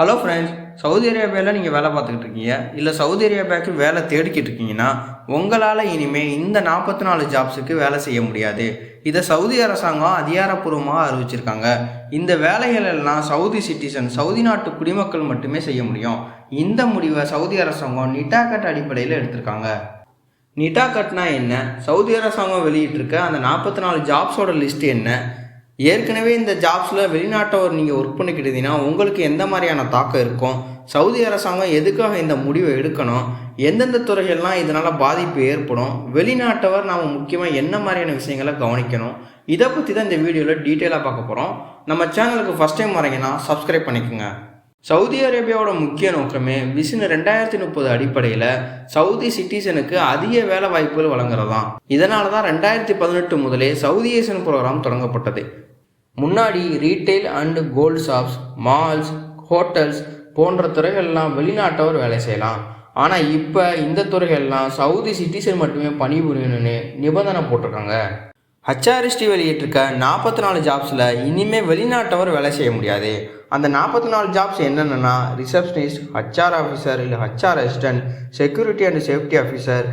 Hello friends Saudi அரேபியாவில் நீங்கள் வேலை பார்த்துக்கிட்டு இருக்கீங்க. இல்லை சவுதி அரேபியாவுக்கு வேலை தேடிக்கிட்டு இருக்கீங்கன்னா உங்களால் இனிமேல் இந்த நாற்பத்தி நாலு ஜாப்ஸுக்கு வேலை செய்ய முடியாது. இதை சவுதி அரசாங்கம் அதிகாரப்பூர்வமாக அறிவிச்சிருக்காங்க. இந்த வேலைகள் எல்லாம் சவுதி சிட்டிசன் சவுதி நாட்டு குடிமக்கள் மட்டுமே செய்ய முடியும். இந்த முடிவை சவுதி அரசாங்கம் நிட்டாக்கட் அடிப்படையில் எடுத்திருக்காங்க. நிட்டாகட்னா என்ன? சவுதி அரசாங்கம் வெளியிட்டிருக்க அந்த நாற்பத்தி நாலு ஜாப்ஸோட லிஸ்ட் என்ன? ஏற்கனவே இந்த ஜாப்ஸில் வெளிநாட்டவர் நீங்கள் ஒர்க் பண்ணிக்கிட்டு இருந்தீங்கன்னா உங்களுக்கு எந்த மாதிரியான தாக்கம் இருக்கும்? சவுதி அரசாங்கம் எதுக்காக இந்த முடிவை எடுக்கணும்? எந்தெந்த துறைகள்லாம் இதனால் பாதிப்பு ஏற்படும்? வெளிநாட்டவர் நாம் முக்கியமாக என்ன மாதிரியான விஷயங்களை கவனிக்கணும்? இதை பற்றி தான் இந்த வீடியோவில் டீட்டெயிலாக பார்க்க போகிறோம் நம்ம சேனலுக்கு ஃபஸ்ட் டைம் வரீங்கன்னா சப்ஸ்கிரைப் பண்ணிக்கோங்க. சவுதி அரேபியாவோட முக்கிய நோக்கமே விசின் ரெண்டாயிரத்தி முப்பது அடிப்படையில் சவுதி சிட்டிசனுக்கு அதிக வேலை வாய்ப்புகள் வழங்குறதாம் இதனால தான் ரெண்டாயிரத்தி பதினெட்டு முதலே சவுதி ஏசியன் ப்ரோக்ராம் தொடங்கப்பட்டது. முன்னாடி retail and gold shops malls hotels போன்ற துறைகள்லாம் வெளிநாட்டவர் வேலை செய்யலாம். ஆனால் இப்போ இந்த துறைகள்லாம் சவுதி சிட்டிசன் மட்டுமே பணிபுரியணும்னு நிபந்தனை போட்டிருக்காங்க. ஹச்ஆர்எஸ்டி வெளியிட்டிருக்க நாற்பத்தி நாலு ஜாப்ஸில் இனிமேல் வெளிநாட்டவர் வேலை செய்ய முடியாது. அந்த நாற்பத்தி நாலு ஜாப்ஸ் என்னென்னா ரிசப்ஷனிஸ்ட் ஹச்ஆர் ஆஃபீஸர் இல்லை HR assistant security and safety officer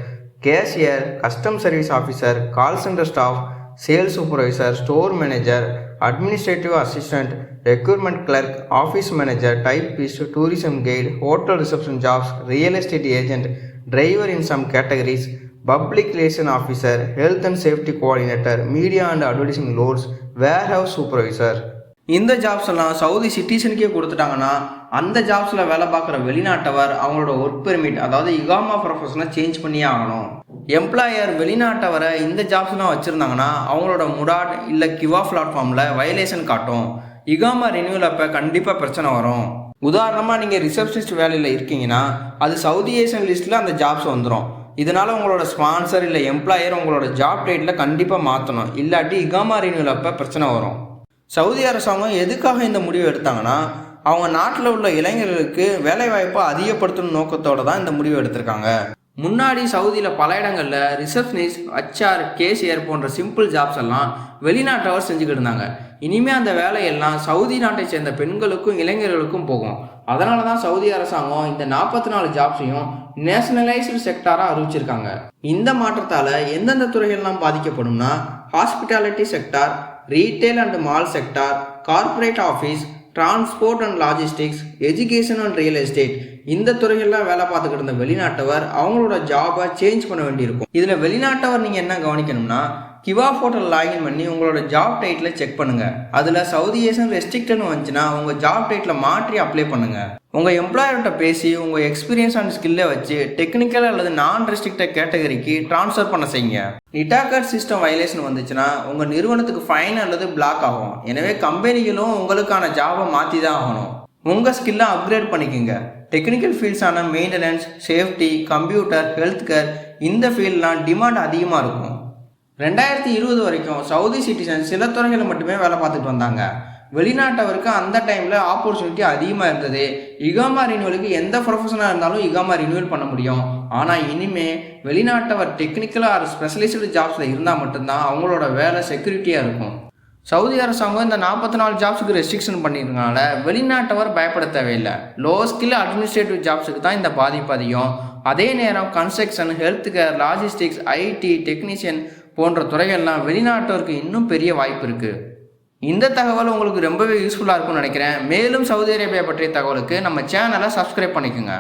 cashier custom service officer call centre staff sales supervisor store manager administrative assistant recruitment clerk office manager typist tourism guide hotel reception jobs real estate agent driver in some categories public relation officer health and safety coordinator media and advertising lots warehouse supervisor இந்த jobs எல்லாம் Saudi சிட்டிசனுக்கே கொடுத்துட்டாங்கன்னா அந்த ஜாப்ஸில் வேலை பார்க்குற வெளிநாட்டவர் அவங்களோட work permit அதாவது இகாமா ப்ரொஃபஷனை சேஞ்ச் பண்ணியே ஆகணும். எம்ப்ளாயர் வெளிநாட்டவரை இந்த ஜாப்ஸ்லாம் வச்சுருந்தாங்கன்னா அவங்களோட முடாட் இல்லை கிவா பிளாட்ஃபார்மில் வயலேஷன் காட்டும். இகாமா ரினியூவல் அப்போ கண்டிப்பாக பிரச்சனை வரும். உதாரணமாக நீங்கள் ரிசப்ஷனிஸ்ட் வேலையில் இருக்கீங்கன்னா அது சவுதி ஏஷியன் லிஸ்ட்டில் அந்த ஜாப்ஸ் வந்துடும் இதனால் உங்களோட ஸ்பான்சர் இல்லை எம்ப்ளாயர் உங்களோட ஜாப் டேட்டில் கண்டிப்பாக மாற்றணும் இல்லாட்டி இகாமா ரினியூவல் அப்போ பிரச்சனை வரும். சவுதி அரசாங்கம் எதுக்காக இந்த முடிவு எடுத்தாங்கன்னா அவங்க நாட்டில் உள்ள இளைஞர்களுக்கு வேலைவாய்ப்பை அதிகப்படுத்தணும் நோக்கத்தோடு தான் இந்த முடிவு எடுத்திருக்காங்க. முன்னாடி சவுதியில் பல இடங்களில் ரிசப்ஷனிஸ்ட் ஹச்ஆர் கேசியர் போன்ற சிம்பிள் ஜாப்ஸ் எல்லாம் வெளிநாட்டவர் செஞ்சுக்கிட்டு இருந்தாங்க. இனிமேல் அந்த வேலையெல்லாம் சவுதி நாட்டை சேர்ந்த பெண்களுக்கும் இளைஞர்களுக்கும் போகும். அதனால தான் சவுதி அரசாங்கம் இந்த நாற்பத்தி நாலு ஜாப்ஸையும் நேஷனலைஸ்டு செக்டாராக அறிவிச்சிருக்காங்க. இந்த மாற்றத்தால் எந்தெந்த துறைகள்லாம் பாதிக்கப்படும்னா hospitality sector retail and mall sector corporate office transport and logistics education and real estate இந்த துறையெல்லாம் வேலை பார்த்துக்கிட்டு இருந்த வெளிநாட்டவர் அவங்களோட ஜாபை சேஞ்ச் பண்ண வேண்டியிருக்கும். இதில் வெளிநாட்டவர் நீங்கள் என்ன கவனிக்கணும்னா கிவா போர்ட்டல் லாகின் பண்ணி உங்களோட ஜாப் டைட்டில் செக் பண்ணுங்கள் அதில் சவுதி ஏஷன் ரெஸ்ட்ரிக்ட்னு வந்துச்சுன்னா உங்கள் ஜாப் டைட்டில் மாற்றி அப்ளை பண்ணுங்கள் உங்கள் எம்ப்ளாயர்கிட்ட பேசி உங்கள் எக்ஸ்பீரியன்ஸ் அண்ட் ஸ்கில்லை வச்சு டெக்னிக்கல் அல்லது நான் ரெஸ்ட்ரிக்டட் கேட்டகரிக்கு ட்ரான்ஸ்ஃபர் பண்ண செய்யுங்க. நிட்டாகர் சிஸ்டம் வயலேஷன் வந்துச்சுன்னா உங்கள் நிறுவனத்துக்கு ஃபைன் அல்லது பிளாக் ஆகும். எனவே கம்பெனிகளும் உங்களுக்கான ஜாபை மாற்றி தான் ஆகணும். உங்கள் ஸ்கில்லை அப்கிரேட் பண்ணிக்கோங்க. Technical ஃபீல்ட்ஸான maintenance safety computer health care இந்த ஃபீல்ட்லாம் டிமாண்ட் அதிகமாக இருக்கும். ரெண்டாயிரத்தி இருபது வரைக்கும் சவுதி சிட்டிசன் சில துறைகளில் மட்டுமே வேலை பார்த்துட்டு வந்தாங்க. வெளிநாட்டவருக்கு அந்த டைமில் ஆப்பர்ச்சுனிட்டி அதிகமாக இருந்தது. இகாமா ரினியூவலுக்கு எந்த ப்ரொஃபஷனாக இருந்தாலும் இகாமா ரினியூவல் பண்ண முடியும். ஆனால் இனிமே வெளிநாட்டவர் டெக்னிக்கலாக ஸ்பெஷலிஸ்டு ஜாப்ஸில் இருந்தால் மட்டும்தான் அவங்களோட வேலை செக்யூரிட்டியாக இருக்கும். சவுதி அரசாங்கம் இந்த நாற்பத்தி நாலு ஜாப்ஸுக்கு ரெஸ்ட்ரிக்ஷன் பண்ணியிருக்கனால வெளிநாட்டவர் பயப்பட தேவையில்லை. லோ ஸ்கில் அட்மினிஸ்ட்ரேட்டிவ் ஜாப்ஸுக்கு தான் இந்த பாதிப்பு அதிகம். அதே நேரம் construction health care logistics IT technician போன்ற துறைகள்லாம் வெளிநாட்டவருக்கு இன்னும் பெரிய வாய்ப்பு இருக்குது இந்த தகவல் உங்களுக்கு ரொம்பவே யூஸ்ஃபுல்லாக இருக்கும்னு நினைக்கிறேன். மேலும் சவுதி அரேபியா பற்றிய தகவலுக்கு நம்ம சேனலை சப்ஸ்கிரைப் பண்ணிக்கோங்க.